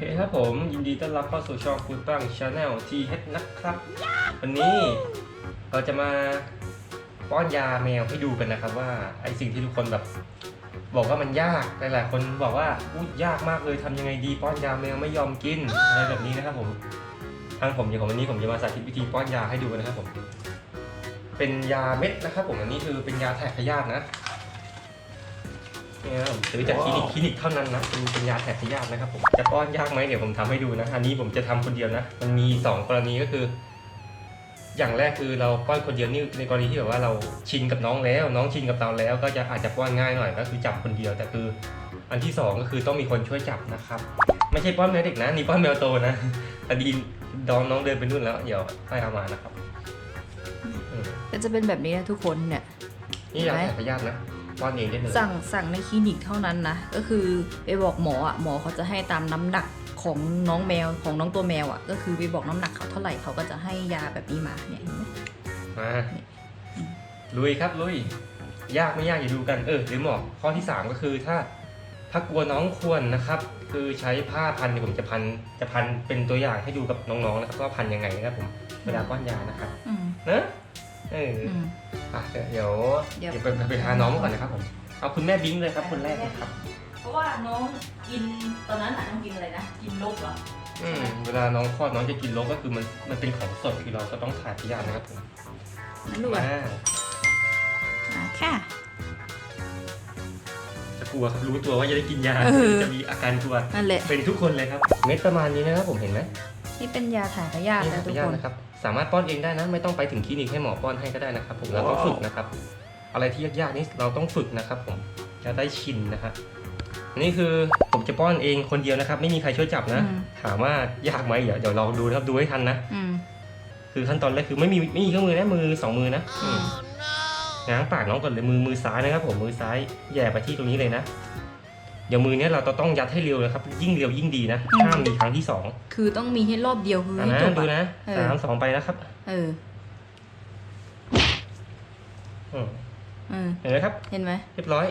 เคครับผมยินดีต้อนรับเข้าสู่ช่องฟูดปังชาแนลทีเฮดนะครับ วันนี้เราจะมาป้อนยาแมวให้ดูกันนะครับว่าไอสิ่งที่ทุกคนแบบ บอกว่ามันยากหลายๆคนบอกว่าอุ้ยยากมากเลยทำยังไงดีป้อนยาแมวไม่ยอมกินอะไรแบบนี้นะครับผมทางผมอย่างของวันนี้ผมจะมาสาธิตวิธีป้อนยาให้ดูนะครับผม เป็นยาเม็ดนะครับผมอันนี้คือเป็นยาแถกพยาธินะ นี่นะครับผมซื้อจากคลินิกคลินิกเท่านั้นนะเป็นเป็นยาแถกพยาธินะครับผมจะป้อนยากไหมเดี๋ยวผมทำให้ดูนะอันนี้ผมจะทำคนเดียวนะ มันมีสองกรณีก็คือ อย่างแรกคือเราป้อนคนเดียวนี่ในกรณีที่แบบว่าเราชินกับน้องแล้ว น้องชินกับเราแล้ว ก็จะอาจจะป้อนง่ายหน่อยก็คือจับคนเดียวแต่คือ อันที่สองก็คือต้องมีคนช่วยจับนะครับไม่ใช่ป้อนแมวเด็กนะนี่ป้อนแมวโตนะอดีน้องน้องเดินไปนู่นแล้วเดี๋ยวไปเอามานะครับอืมก็จะเป็นแบบนี้นะทุกคนเนี่ยนี่ยาแถกพยาธินะ ป้อนเองได้เลยสั่งสั่งในคลินิกเท่านั้นนะ ก็คือไปบอกหมออะหมอเขาจะให้ตามน้ำหนักของน้องแมวของน้องตัวแมวอะ ก็คือไปบอกน้ำหนักเขาเท่าไหร่เขาก็จะให้ยาแบบนี้มาเนี่ยเห็นไหมมาลุยครับลุย ยากไม่ยากอย่าดูกันเออหรือหมอกข้อที่สามก็คือถ้าถ้ากลัวน้องควรนะครับ คือใช้ผ้าพันเดี๋ยวผมจะพันจะพันเป็นตัวอย่างให้ดูกับน้องๆนะครับว่าพันยังไงนะครับผมเวลาป้อนยานะครับอืมนะเออ อืมอะเดี๋ยวเดี๋ยวเดี๋ยวไปไปหาน้องก่อนนะครับผมเอาคุณแม่บิงเลยครับคนแรกนะครับ เพราะว่าน้องกินตอนนั้นอะน้องกินอะไรนะ กินลกเหรออืมเวลาน้องคลอดน้องจะกินลกก็คือมันมันเป็นของสดคือเราก็ต้องถ่ายพยาธินะครับผมนั่นดูอะอ่าอะค่ะ จะกลัวครับรู้ตัวว่าจะได้กินยาเออ จะมีอาการกลัวนั่นแหละเป็นทุกคนเลยครับ เม็ดประมาณนี้นะครับผมเห็นไหมนี่เป็นยาถ่ายพยาธินี่นะพทุกยาคธินนะครับ สามารถป้อนเองได้นะ ไม่ต้องไปถึงคลินิกให้หมอป้อนให้ก็ได้นะครับ ผมเราต้องฝึกนะครับ อะไรที่ยากๆนี่เราต้องฝึกนะครับ ผมจะได้ชินนะครับนี่คือผมจะป้อนเองคนเดียวนะครับ ไม่มีใครช่วยจับนะอืมถามว่ายากไหมเดี๋ยวเดี๋ยวลองดูนะครับดูให้ทันนะอืมคือขั้นตอนแรกคือไม่มีไม่มีเครื่องมือนะมือสองมือนะอืมง้างปากน้องก่อนเลยมือมือซ้ายนะครับ ผมมือซ้ายแหย่ไปที่ตรงนี้เลยนะ เดี๋ยวมือเนี้ยเราต้องยัดให้เร็วนะครับ ยิ่งเร็วยิ่งดีนะห้ามมีครั้งที่สองคือต้องมีให้รอบเดียวคืออะให้นะจบดูอะนะเออสามสองไปนะครับเอออืมเออเห็นไหมครับ เห็นไหมเรียบร้อย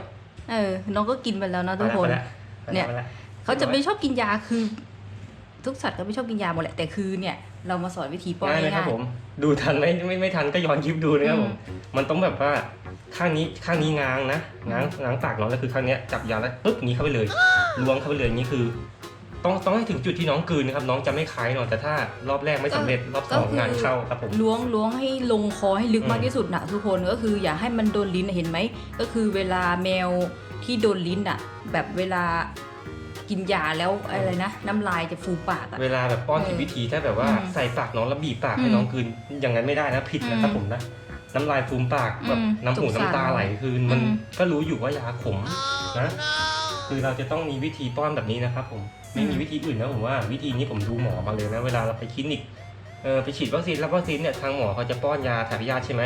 เออ น้องก็กินไปแล้วนะทุกคนไปแล้วไปแล้วเนี่ยไปแล้วเขาจะไม่ชอบกินยาคือ ทุกสัตว์ก็ไม่ชอบกินยาหมดแหละแต่คือเนี่ยเรามาสอนวิธีป้อนง่ายเลยครับง่ายผมดูทันไหมไม่ไม่ทันก็ย้อนคลิปดูนะครับผมมันต้องแบบว่า ข้างนี้ข้างนี้ง้างนะง้างง้างปากน้องแล้วคือข้างเนี้ยจับยาแล้วปึ๊บอย่างนี้เข้าไปเลยล้วงเข้าไปเลยอย่างนี้คือ ต้องต้องให้ถึงจุดที่น้องกลืนนะครับน้องจะไม่คล้ายหนอนแต่ถ้ารอบแรกไม่สำเร็จรอบสองงานเข้าครับผมล้วงล้วงให้ลงคอให้ลึกอืมมากที่สุดนะทุกคนก็คืออย่าให้มันโดนลิ้นเห็นไหมก็คือเวลาแมวที่โดนลิ้นอะ แบบเวลากินยาแล้วอะไรนะน้ำลายจะฟูปากอะเวลาแบบป้อนเออผิดวิธีถ้าแบบว่าอืมใส่ปากน้องแล้วบีบปากให้อืมน้องกลืนอย่างนั้นไม่ได้นะผิดนะครับอืมผมนะ น้ำลายฟูมปากแบบอืมน้ำหูสงสารน้ำตาไหลคือมันอืมก็รู้อยู่ว่ายาขมนะคือเราจะต้องมีวิธีป้อนแบบนี้นะครับผมไม่มีวิธีอื่นนะผมว่าวิธีนี้ผมดูหมอมาเลยนะเวลาเราไปคลินิกเออไปฉีดวัคซีนรับวัคซีนเนี่ยทางหมอเขาจะป้อนยาถ่ายพยาธิใช่ไหม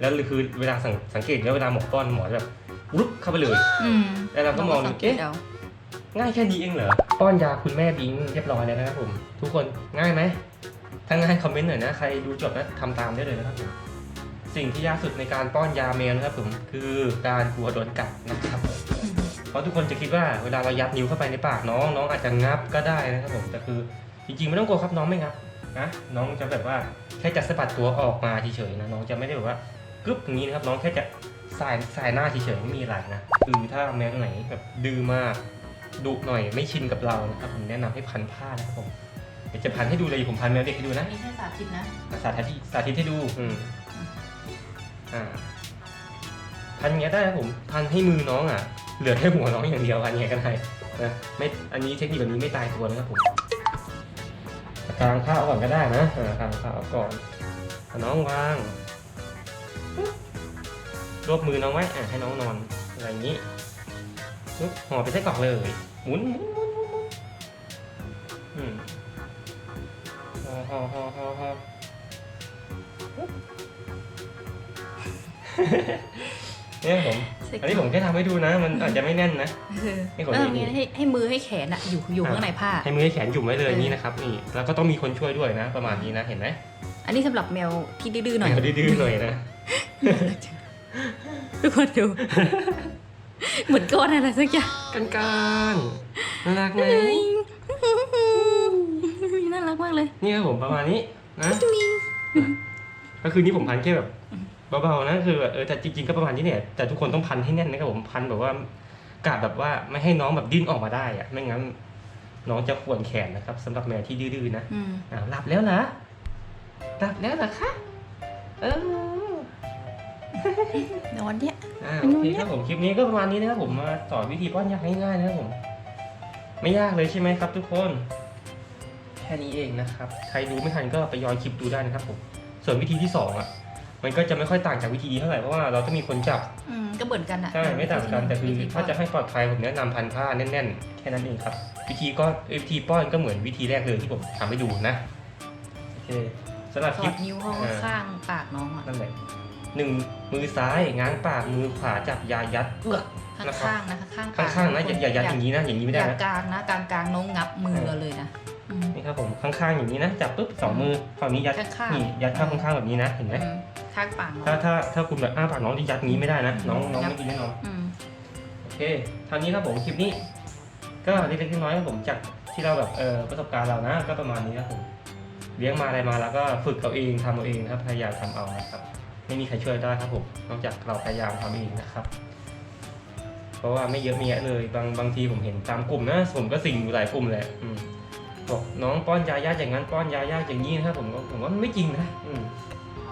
แล้วคือเวลาสังสังเกตแล้วเวลาหมอป้อนหมอจะแบบรุบเข้าไปเลยอืมแล้วเราก็มองสังเกเอ๊ะตเอาง่ายแค่นี้เองเหรอป้อนยาคุณแม่บิงเรียบร้อยแล้วนะครับผม ทุกคนง่ายไหมถ้าง่ายคอมเมนต์หน่อยนะใครดูจบนะทำตามได้เลยนะครับผม สิ่งที่ยากสุดในการป้อนยาแมวนะครับผมคือการกลัวโดนกัดนะครับผมอืมเพราะทุกคนจะคิดว่าเวลาเรายัดนิ้วเข้าไปในปากน้องน้องอาจจะงับก็ได้นะครับผมแต่คือจริงๆไม่ต้องกลัวครับน้องไม่งับนะน้องจะแบบว่าแค่จะสะบัดตัวออกมาเฉยๆนะน้องจะไม่ได้แบบว่ากึ๊บอย่างนี้นะครับน้องแค่จะสายสายหน้าเฉยๆไม่มีอะไรนะคือถ้าแมวตัวไหนแบบดื้อมากดุหน่อยไม่ชินกับเรานะครับผมแนะนำให้พันผ้านะครับผมเดี๋ยวจะพันให้ดูเลยผมพันแมวเด็กให้ดูนะนี่แค่สาธิตนะสาธิตสาธิตให้ดูอืม อ่าพันอย่างเงี้ยได้ผมพันให้มือน้องอะ เหลือแค่หัวน้องอย่างเดียวพันอย่างเงี้ยก็ได้นะไม่อันนี้เทคนิคแบบนี้ไม่ตายตัวนะครับผมกลางผ้าเอาก่อนก็ได้นะกลางผ้าเอาก่อนน้องวางรวบมือน้องไว้อะให้น้องนอนอะไรอย่างนี้ปึ๊บห่อไปใส่กล่องเลยหมุนหมุนหมุนหมุนหมุนอืมห่อห่อห่อห่อ เนี่ยผม อันนี้ผมแค่ทำให้ดูนะ มันอาจจะไม่แน่นนะเออให้คนเออนี้ให้ให้มือให้แขนอะอยู่อยู่ข้างในผ้า ให้มือให้แขนหยุ่มไว้เลยเออนี่นะครับนี่ แล้วก็ต้องมีคนช่วยด้วยนะ ประมาณนี้นะ เห็นไหม อันนี้สำหรับแมวที่ดื้อๆหน่อยเดี๋ยวดื้อๆหน่อยนะ ทุกคนดู เหมือนก้อนอะไรสักอย่างกันกันน่ารักไหมน่ารักมากเลย นี่ครับผมประมาณนี้นะก็คือนี่ผมพันแค่แบบ เบาๆนะคือแบบเออแต่จริงๆก็ประมาณนี้เนี่ยแต่ทุกคนต้องพันให้แน่นนะครับผมพันแบบว่ากาดแบบว่าไม่ให้น้องแบบดิ้นออกมาได้อะไม่งั้น น้องจะขวนแขนนะครับสำหรับแมวที่ดื้อๆนะอืมอ้าวหลับแล้วเหรอหลับแล้วเหรอคะเออ นอนเนี่ย อ่าโอเคครับผมคลิปนี้ก็ประมาณนี้นะครับผมมาสอนวิธีป้อนยาง่ายๆนะครับผม ไม่ยากเลยใช่ไหมครับ ทุกคน แค่นี้เองนะครับ ใครดูไม่ทันก็ไปย้อนคลิปดูได้นะครับผมส่วนวิธีที่สองอะ มันก็จะไม่ค่อยต่างจากวิธีนี้เท่าไหร่เพราะว่าเราต้องมีคนจับอืมก็เหมือนกันอะใช่ไม่ต่างกันแต่คือวิธีถ้าจะให้ปลอดภัยผมแนะนำพันผ้าแน่นๆ แค่นั้นเองครับ วิธีก็เอ้ยวิธีป้อนก็เหมือนวิธีแรกเลยที่ผมทำให้ดูนะโอเคสำหรับสคอลิดปนิ้วเข้าอ่า ข้างปากน้องอะนั่นแหละหนึ่งมือซ้ายง้างปากมือขวาจับยายัด เอื้อกข้างๆนะข้างๆปากข้างๆนะอย่าอย่ายัดอย่างนี้นะอย่างนี้ไม่ได้อย่านะ กลางนะกลางกลางๆน้องงับมือเราเลยนะอืม นี่ครับผมข้างๆอย่างนี้นะจับปุ๊บสองมือฝั่งนี้ยัดข้างๆ นี่ยัดเข้าข้างๆแบบนี้นะเห็นไหมอืมข้างปากน้องถ้าถ้าถ้าคุณแบบอ้าปากน้องที่ยัดอย่างนี้ไม่ได้นะน้องน้องยัดไม่กินแน่นอนอืมโอเคเท่านี้ครับผมคลิปนี้ ก็เล็กๆน้อยๆครับผมจากที่เราแบบเออประสบการณ์เรานะก็ประมาณนี้ครับผมเลี้ยงมาอะไรมาแล้วก็ฝึกเอาเองทำเอาเองนะครับพยายามทำเอานะครับ ไม่มีใครช่วยได้ครับผมนอกจากเราพยายามทำเองนะครับเพราะว่าไม่เยอะไม่แยะเลยบางบางทีผมเห็นตามกลุ่มนะผมก็สิ่งอยู่หลายกลุ่มแหละอืม บอกน้องป้อนยายาอย่างนั้นป้อนยายาอย่างนี้นะครับผมก็ผมว่ามันไม่จริงนะอื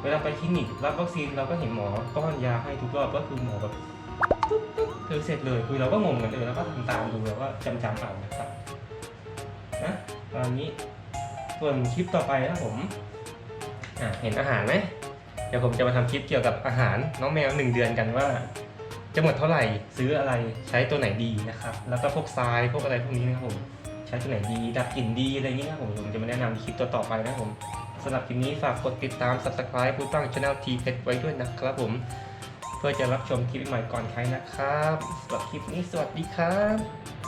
เวลาไปคลินิกรับวัคซีนเราก็เห็นหมอป้อนยาให้ทุกรอบก็คือหมอแบบคือเสร็จเลยคือเราก็งงกันเลยแล้วก็ทำตามดูแล้วก็จำจำๆเอานะครับนะตอนนี้ส่วนคลิปต่อไปนะผมอะเห็นอาหารไหมเดี๋ยวผมจะมาทำคลิปเกี่ยวกับอาหารน้องแมวหนึ่งเดือนกันว่า จะหมดเท่าไหร่ซื้ออะไรใช้ตัวไหนดีนะครับ แล้วก็พวกทรายพวกอะไรพวกนี้นะครับผม ใช้ตัวไหนดี ดับกลิ่นดีอะไรอย่างนี้นะครับผมผมจะมาแนะนำคลิปต่อๆไปนะครับผมสำหรับคลิปนี้ฝากกดติดตาม subscribe ผู้ตั้ง channel T Pet ไว้ด้วยนะครับผม เพื่อจะรับชมคลิปใหม่ก่อนใครนะครับสำหรับคลิปนี้สวัสดีครับ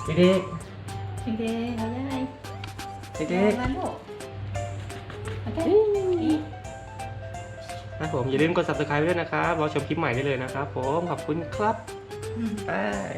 เด็กเด็กๆเอายังไงๆเด็กมาลูกโอเคๆนะผมอย่าลืมกด subscribe ด้วยนะครับรอชมคลิปใหม่ได้เลยนะครับผม ขอบคุณครับอืมบาย